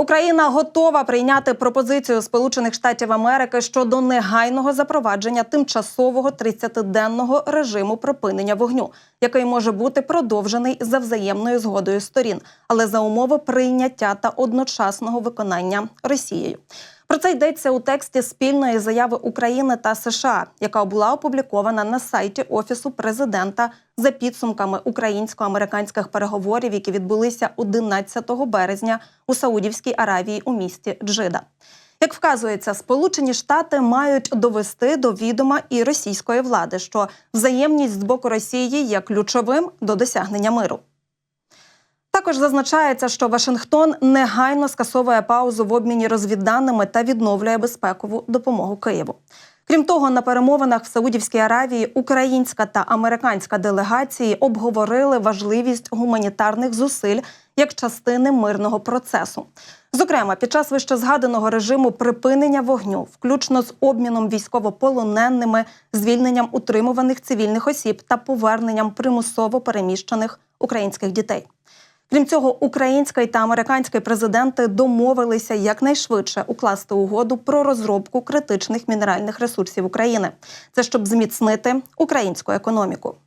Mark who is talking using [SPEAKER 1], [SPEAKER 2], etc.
[SPEAKER 1] Україна готова прийняти пропозицію Сполучених Штатів Америки щодо негайного запровадження тимчасового 30-денного режиму припинення вогню, який може бути продовжений за взаємною згодою сторін, але за умови прийняття та одночасного виконання Росією. Про це йдеться у тексті спільної заяви України та США, яка була опублікована на сайті Офісу президента за підсумками українсько-американських переговорів, які відбулися 11 березня у Саудівській Аравії у місті Джида. Як вказується, Сполучені Штати мають довести до відома і російської влади, що взаємність з боку Росії є ключовим до досягнення миру. Також зазначається, що Вашингтон негайно скасовує паузу в обміні розвідданими та відновлює безпекову допомогу Києву. Крім того, на перемовинах в Саудівській Аравії українська та американська делегації обговорили важливість гуманітарних зусиль як частини мирного процесу. Зокрема, під час вищезгаданого режиму припинення вогню, включно з обміном військовополоненими, звільненням утримуваних цивільних осіб та поверненням примусово переміщених українських дітей. Крім цього, український та американський президенти домовилися якнайшвидше укласти угоду про розробку критичних мінеральних ресурсів України. Це щоб зміцнити українську економіку.